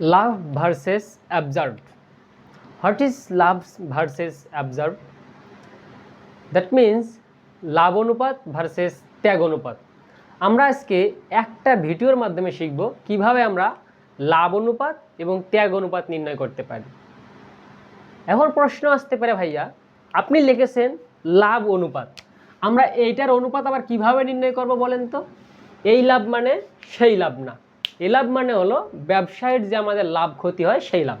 Love versus observe. What is love versus observe? That means লাভ অনুপাত versus ত্যাগ অনুপাত। আমরা আজকে একটা ভিডিওর মাধ্যমে শিখব কীভাবে আমরা লাভ অনুপাত এবং ত্যাগ অনুপাত নির্ণয় করতে পারি। এখন প্রশ্ন আসতে পারে ভাইয়া, আপনি লিখেছেন লাভ অনুপাত। আমরা এইটার অনুপাত আবার কীভাবে নির্ণয় করব বলেন তো? এই লাভ মানে সেই লাভ না। এই লাভ মানে হলো ব্যবসায়ের যে আমাদের লাভ ক্ষতি হয় সেই লাভ।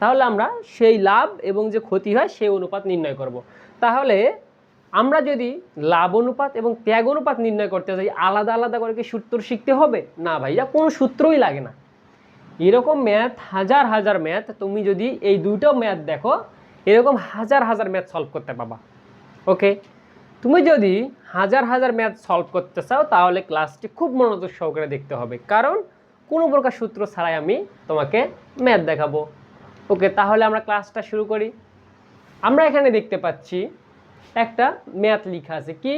তাহলে আমরা সেই লাভ এবং যে ক্ষতি হয় সেই অনুপাত নির্ণয় করব। তাহলে আমরা যদি লাভ অনুপাত এবং ত্যাগ অনুপাত নির্ণয় করতে চাই আলাদা আলাদা করে কি সূত্র শিখতে হবে? না ভাইয়া কোনো সূত্রই লাগে না। এরকম ম্যাথ হাজার হাজার ম্যাথ তুমি যদি এই দুটো ম্যাথ দেখো, এরকম হাজার হাজার ম্যাথ সলভ করতে পাবা। ওকে তুমি যদি হাজার হাজার ম্যাথ সলভ করতে চাও, তাহলে ক্লাসটি খুব মনোযোগ সহকারে দেখতে হবে। কারণ কোনো প্রকার সূত্র ছাড়াই আমি তোমাকে ম্যাথ দেখাবো। ওকে তাহলে আমরা ক্লাসটা শুরু করি। আমরা এখানে দেখতে পাচ্ছি একটা ম্যাথ লেখা আছে কি?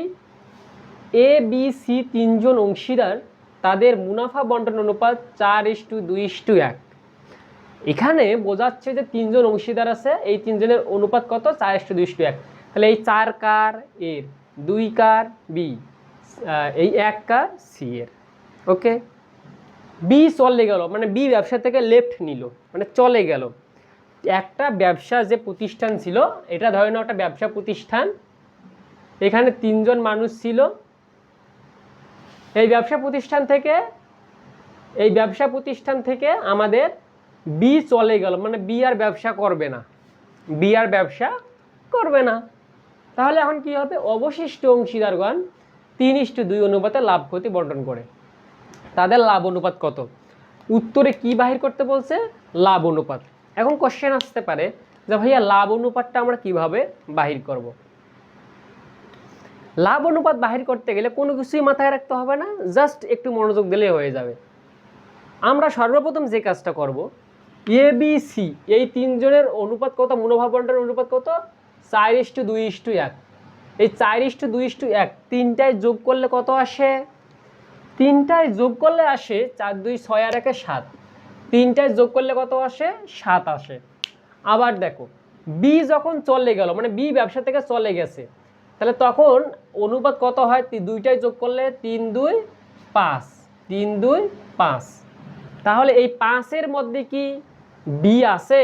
এ বি সি তিনজন অংশীদার, তাদের মুনাফা বন্টন অনুপাত চার ইস টু দুই ইস টু এক। এখানে বোঝাচ্ছে যে তিনজন অংশীদার আছে, এই তিনজনের অনুপাত কত? চার ইস টু দুই ইস টু এক। তাহলে এই চার কার এর? দুই কার বি? এই এক কার সি এর। ওকে? বি চলে গেল মানে বি ব্যবসা থেকে লেফট নিল মানে চলে গেল। একটা ব্যবসা যে প্রতিষ্ঠান ছিল, এটা ধরে নাও একটা ব্যবসা প্রতিষ্ঠান, এখানে তিনজন মানুষ ছিল। এই ব্যবসা প্রতিষ্ঠান থেকে, এই ব্যবসা প্রতিষ্ঠান থেকে আমাদের বি চলে গেল মানে বি আর ব্যবসা করবে না। বি আর ব্যবসা করবে না। তাহলে এখন কি হবে? অবশিষ্ট অংশীদারগণ তিন ইস্টু দুই অনুপাতে লাভ, ক্ষতি বন্টন করে। তাদের লাভ অনুপাত কত? উত্তরে কি বাহির করতে বলছে? লাভ অনুপাত। এখন কোশ্চেন আসতে পারে যে ভাইয়া লাভ অনুপাতটা আমরা কীভাবে বাহির করব। লাভ অনুপাত বাহির করতে গেলে কোনো কিছুই মাথায় রাখতে হবে না জাস্ট একটু মনোযোগ দিলে হয়ে যাবে। আমরা সর্বপ্রথম যে কাজটা করব এ বি সি এই তিনজনের অনুপাত কত? মনোভাব বন্টনের অনুপাত কত? চার ইস্টু দুই ইস্টু এক। এই চার ইস্টু দুই ইস্টু এক তিনটায় যোগ করলে কত আসে? তিনটায় যোগ করলে আসে চার দুই ছয় আর একে সাত। তিনটায় যোগ করলে কত আসে? সাত আসে। আবার দেখো বি যখন চলে গেল মানে বি ব্যবসা থেকে চলে গেছে, তাহলে তখন অনুপাত কত হয়? দুইটায় যোগ করলে তিন দুই পাঁচ। তিন দুই পাঁচ। তাহলে এই পাঁচের মধ্যে কি বি আছে?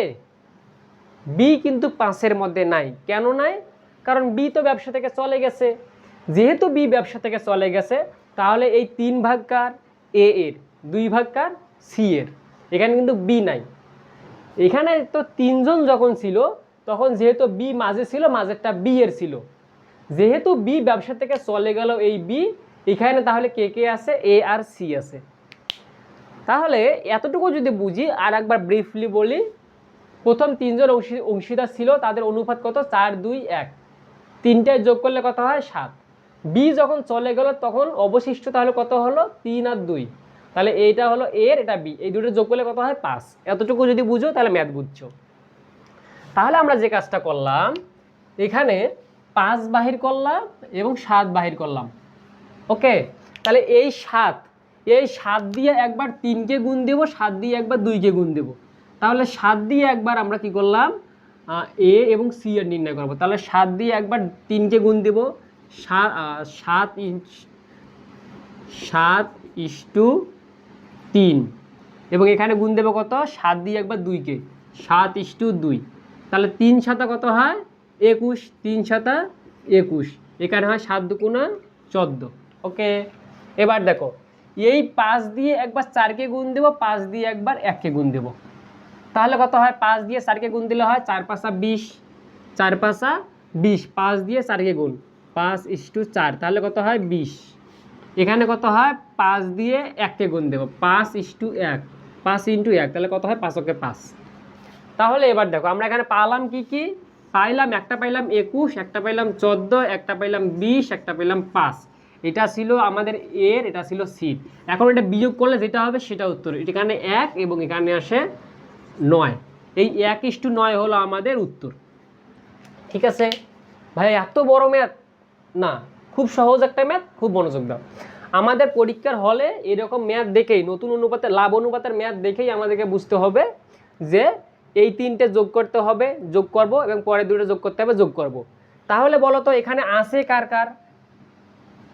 বি কিন্তু পাঁচের মধ্যে নাই। কেন নাই? কারণ বি তো ব্যবসা থেকে চলে গেছে। যেহেতু বি ব্যবসা থেকে চলে গেছে, তাহলে এই তিন ভাগ কার? এ এর। দুই ভাগ কার? সি এর। এখানে কিন্তু বি নাই। এখানে তো তিনজন যখন ছিল, তখন যেহেতু বি মাঝে ছিল, মাঝেরটা বি এর ছিল। যেহেতু বি ব্যবসা থেকে চলে গেল এই বি, এখানে তাহলে কে কে আছে? এ আর সি আছে। তাহলে এতটুকু যদি বুঝি আর একবার ব্রিফলি বলি প্রথম তিনজন অংশী অংশীদার ছিল, তাদের অনুপাত কত? চার, দুই, এক। তিনটায় যোগ করলে কত হয়? সাত। বি যখন চলে গেল, তখন অবশিষ্ট তাহলে কত হলো? তিন আর দুই। তাহলে এইটা হলো এর এটা বি এই দুটো যোগ করলে কত হয়? পাঁচ। এতটুকু যদি বুঝো, তাহলে ম্যাথ বুঝছ। তাহলে আমরা যে কাজটা করলাম, এখানে পাঁচ বাহির করলাম এবং সাত বাহির করলাম। ওকে? তাহলে এই সাত এই সাত দিয়ে একবার তিনকে গুণ দেবো, সাত দিয়ে একবার দুইকে গুণ দেবো। তাহলে সাত দিয়ে একবার আমরা কি করলাম এ এবং সি এর নির্ণয় করব। তাহলে সাত দিয়ে একবার তিনকে গুণ দেবো। সাত ইঞ্চ, সাত ইস্টু তিন। এবং এখানে গুণ দেবো কত? সাত দিয়ে একবার দুইকে। সাত ইস্টু দুই। তাহলে তিন সাতা কত হয়? একুশ। তিন সাতা একুশ। এখানে হয় সাত দুকুণা চোদ্দ। ওকে? এবার দেখো, এই পাঁচ দিয়ে একবার চারকে গুণ দেবো, পাঁচ দিয়ে একবার এককে গুণ দেবো। তাহলে কত হয়? পাঁচ দিয়ে চারকে গুণ দিলে হয় চার পাঁচা বিশ। চার পাঁচা বিশ। পাঁচ দিয়ে চারকে গুণ। পাঁচ ইস টু চার, তাহলে কত হয়? বিশ। এখানে কত হয়? পাঁচ দিয়ে এককে গুণ দেবো। পাঁচ ইস টু এক। পাঁচ ইন্টু এক, তাহলে কত হয়? পাঁচকে পাঁচ। তাহলে এবার দেখো, আমরা এখানে পালাম কি কি? পাইলাম, একটা পাইলাম একুশ, একটা পাইলাম চোদ্দ, একটা পাইলাম বিশ, একটা পাইলাম পাঁচ। এটা ছিল আমাদের এর, এটা ছিল সিট। এখন এটা বিয়োগ করলে যেটা হবে সেটা উত্তর। এখানে এক এবং এখানে আসে নয়। এই এক ইস্টু নয় হলো আমাদের উত্তর। ঠিক আছে? ভাই, এত বড় ম্যাথ না, খুব সহজ একটা ম্যাথ খুব মনোযোগ দাও। আমাদের পরীক্ষার হলে এরকম ম্যাথ দেখেই, নতুন অনুপাতের, লাভ অনুপাতের ম্যাথ দেখেই আমাদেরকে বুঝতে হবে যে এই তিনটে যোগ করতে হবে, যোগ করব এবং পরে দুটো যোগ করতে হবে, যোগ করব। তাহলে বলো তো, এখানে আছে কার কার?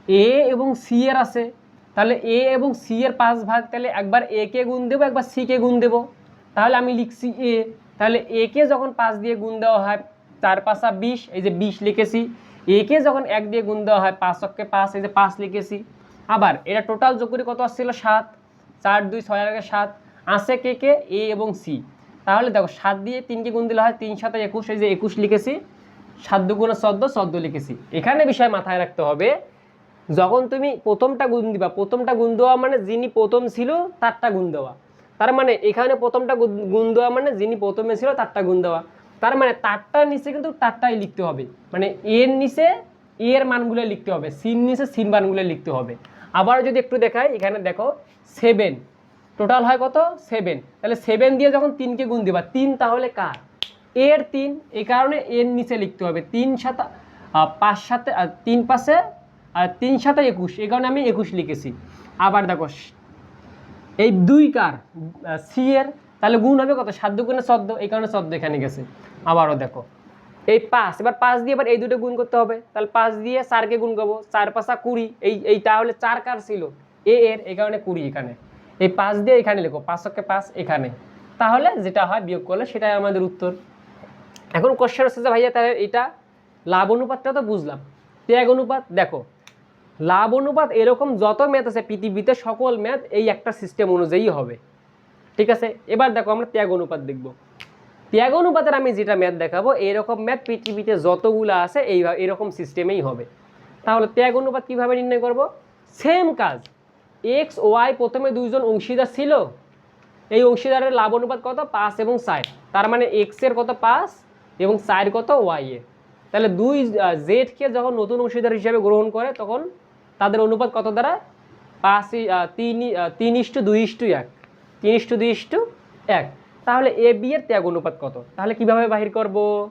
এ এবং সি এর আছে। তাহলে এ এবং সি এর পাঁচ ভাগ, তাহলে একবার এ কে গুণ দেবো, একবার সি কে গুণ দেবো। তাহলে আমি লিখছি এ তাহলে এ কে যখন পাঁচ দিয়ে গুণ দেওয়া হয়, চার পাঁচা বিশ, এই যে বিশ লিখেছি এ কে যখন এক দিয়ে গুণ দেওয়া হয়, পাঁচ অক্ষে পাঁচ, এই যে পাঁচ লিখেছি। আবার এটা টোটাল যোগ করে কত আসছিল? সাত। চার, দুই, ছয় আগে সাত। আছে কে কে? এ এবং সি তাহলে দেখো, সাত দিয়ে তিনকে গুণ দিলে হয় তিন সাথে একুশ, এই যে একুশ লিখেছি। সাত দুগুণে চোদ্দ চোদ্দ লিখেছি। এখানে বিষয় মাথায় রাখতে হবে, যখন তুমি প্রথমটা গুণ দিবা, প্রথমটা গুণ দেওয়া মানে যিনি প্রথম ছিল, তারটা গুণ দেওয়া। তার মানে এখানে প্রথমটা গুণ- দেওয়া মানে যিনি প্রথমে ছিল, তারটা গুণ দেওয়া। তার মানে তারটার নিচে কিন্তু তারটাই লিখতে হবে। মানে এর নিচে এ এর মানগুলো লিখতে হবে, সিন নিচে সিন মানগুলো লিখতে হবে। আবার যদি একটু দেখাই, এখানে দেখো সেভেন টোটাল হয় কত? সেভেন তাহলে সেভেন দিয়ে যখন তিনকে গুণ দিবা, তিন তাহলে কার? এর তিন। এই কারণে এর নিচে লিখতে হবে। তিন সাতা পাঁচ সাথে তিন পাশে আর তিন সাথে একুশ। এই কারণে আমি একুশ লিখেছি। আবার দেখো এই দুই কার সি এর, তাহলে গুণ হবে কত? সাত দুগুণে চোদ্দ, এই কারণে চোদ্দ এখানে গেছে। আবারও দেখো। এই পাঁচ, এবার পাঁচ দিয়ে এবার এই দুটো গুণ করতে হবে। তাহলে পাঁচ দিয়ে চারকে গুণ করব, চার পাঁচা কুড়ি, এই এই তাহলে চার কার ছিল? এ এর, এই কারণে কুড়ি এখানে। এই পাঁচ দিয়ে এখানে লেখো পাঁচকে পাঁচ এখানে। তাহলে যেটা হয়, বিয়োগ করলে সেটাই আমাদের উত্তর। এখন কোশ্চেন হচ্ছে যে ভাইয়া, তাহলে এটা লাভ অনুপাতটা তো বুঝলাম। ত্যাগ অনুপাত, দেখো লাভ অনুপাত এরকম যত ম্যাথ আছে, পৃথিবীতে সকল ম্যাথ এই একটা সিস্টেম অনুযায়ী হবে। ঠিক আছে? এবার দেখো আমরা ত্যাগ অনুপাত দেখব। ত্যাগ অনুপাতের আমি যেটা ম্যাথ দেখাবো, এরকম ম্যাথ পৃথিবীতে যতগুলো আছে, এই এরকম সিস্টেমেই হবে। তাহলে ত্যাগ অনুপাত কীভাবে নির্ণয় করব? সেম কাজ। এক্স ওয়াই প্রথমে দুইজন অংশীদার ছিল। এই অংশীদারের লাভ অনুপাত কত? পাঁচ এবং চার তার মানে এক্সের কত? পাঁচ এবং চার কত? ওয়াই এর। তাহলে দুই জেডকে যখন নতুন অংশীদার হিসাবে গ্রহণ করে, তখন তাদের অনুপাত কত দ্বারা? পাঁচ তিন তিন ইস্টু দুই ইস্টু এক। তিন ইস্টু দুই ইস্টু এক। তাহলে এ, বি এর ত্যাগ অনুপাত কত? তাহলে কীভাবে বাহির করব?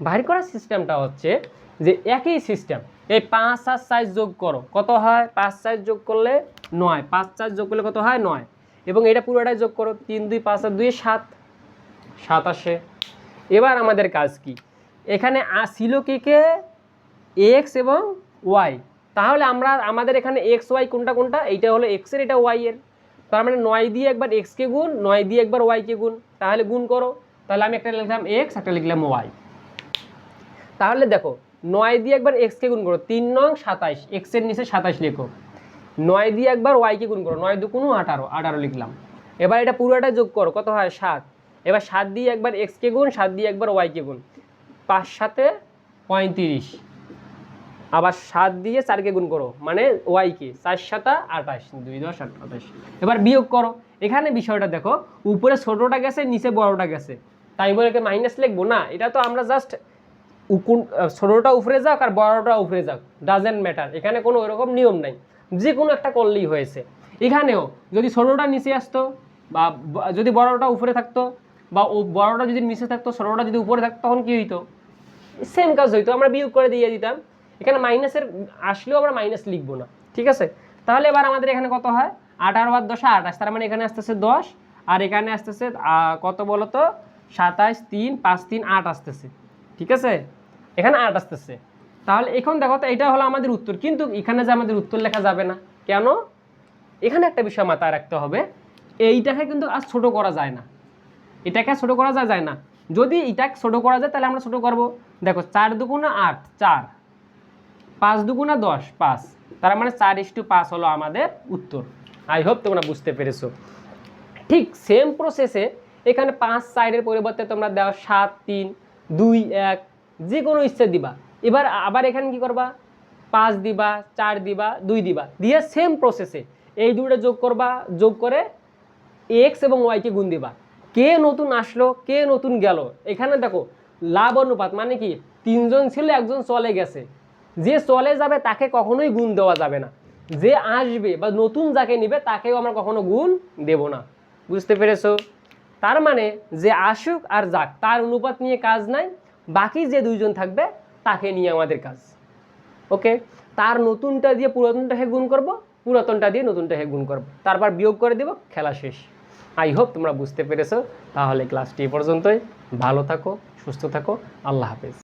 বাহির করার সিস্টেমটা হচ্ছে যে একই সিস্টেম এই পাঁচ আর সাইজ যোগ করো। কত হয়? পাঁচ সাইজ যোগ করলে নয়। পাঁচ সাইজ যোগ করলে কত হয়? নয়। এবং এটা পুরোটাই যোগ করো। তিন, দুই, পাঁচ আর দুই, সাত। সাত আসে। এবার আমাদের কাজ কি? এখানে আ- ছিল কে কে? এক্স এবং ওয়াই। তাহলে আমরা আমাদের এখানে এক্স ওয়াই কোনটা কোনটা? এইটা হলো এক্সের এটা ওয়াই এর। তার মানে নয় দিয়ে একবার এক্সকে গুণ, নয় দিয়ে একবার ওয়াইকে গুণ। তাহলে গুণ করো। তাহলে আমি একটা লিখলাম এক্স একটা লিখলাম ওয়াই তাহলে দেখো, নয় দিয়ে একবার এক্সকে গুণ করো, তিন নং সাতাইশ। এক্সের নিচে সাতাইশ লেখো। নয় দিয়ে একবার ওয়াইকে গুণ করো, নয় দুগুণ আঠারো আঠারো লিখলাম। এবার এটা পুরোটা যোগ করো, কত হয়? সাত। এবার সাত দিয়ে একবার এক্সকে গুণ, সাত দিয়ে একবার ওয়াইকে গুণ। পাঁচ সাথে পঁয়ত্রিশ। আবার সাত দিয়ে চারকে গুণ করো মানে ওয়াইকে চার সাতা, আঠাশ, দুই দশ আঠাশ। এবার বিয়োগ করো। এখানে বিষয়টা দেখো, উপরে ছোটোটা গেছে, নিচে বড়টা গেছে। তাই বলে কি মাইনাস লিখব? না, এটা তো আমরা জাস্ট ছোটোটা উপরে যাক আর বড়টা উপরে যাক ডাজেন্ট ম্যাটার এখানে কোনো ওরকম নিয়ম নাই। যে কোনো একটা করলেই হয়েছে। এখানেও যদি ছোটোটা নিচে আসতো বা যদি বড়টা উপরে থাকতো বা বড়টা যদি নিচে থাকতো, ছোটোটা যদি উপরে থাকতো, তখন কী হইতো? সেম কাজ হইতো। আমরা বিয়োগ করে দিয়ে দিতাম। এখানে মাইনাসের আসলেও আমরা মাইনাস লিখব না, ঠিক আছে? তাহলে এবার আমাদের এখানে কত হয়? আঠারো বার দশে, আঠাশ, তার মানে এখানে আসতেছে দশ, আর এখানে আসতেছে কত বলো তো? সাতাশ, তিন, পাঁচ, তিন, আট আসতেছে, ঠিক আছে? এখানে আট আসতেছে। তাহলে এখন দেখো তো এটা হলো আমাদের উত্তর, কিন্তু এখানে যে আমাদের উত্তর লেখা যাবে না, কেন? এখানে একটা বিষয় মাথায় রাখতে হবে, এইটাকে কিন্তু আর ছোট করা যায় না। এটাকে আর ছোটো করা যায় না। যদি এটা ছোট করা যায়, তাহলে আমরা ছোট করব। দেখো, চার দুগুণা আট, চার। পাঁচ দুগুণা দশ, পাঁচ। তার মানে চার ইস্টু পাঁচ হলো আমাদের উত্তর। আই হোপ তোমরা বুঝতে পেরেছ। ঠিক সেম প্রসেসে এখানে পাঁচ সাইডের পরিবর্তে তোমরা দাও সাত, তিন, দুই, এক, যে কোনো ইচ্ছে দিবা। এবার আবার এখানে কি করবা? পাঁচ দিবা, চার দিবা, দুই দিবা। দিয়ে সেম প্রসেসে এই দুটো যোগ করবা, যোগ করে এক্স এবং ওয়াইকে গুণ দিবা। কে নতুন আসলো, কে নতুন গেল? এখানে দেখো, লাভ অনুপাত মানে কি? তিনজন ছিল, একজন চলে গেছে। যে চলে যাবে তাকে কখনোই গুণ দেওয়া যাবে না। যে আসবে বা নতুন যাকে নিবে তাকেও আমরা কখনো গুণ দেব না। বুঝতে পেরেছ? তার মানে যে আসুক আর যাক, তার অনুপাত নিয়ে কাজ নাই, বাকি যে দুইজন থাকবে তাকে নিয়ে আমাদের কাজ। ওকে? তার নতুনটা দিয়ে পুরাতনটাকে গুণ করব, পুরাতনটা দিয়ে নতুনটা গুণ করব। তারপর বিয়োগ করে দেবো, খেলা শেষ। আই হোপ তোমরা বুঝতে পেরেছ। তাহলে ক্লাসটি এ পর্যন্তই। ভালো থাকো, সুস্থ থাকো। আল্লাহ হাফেজ।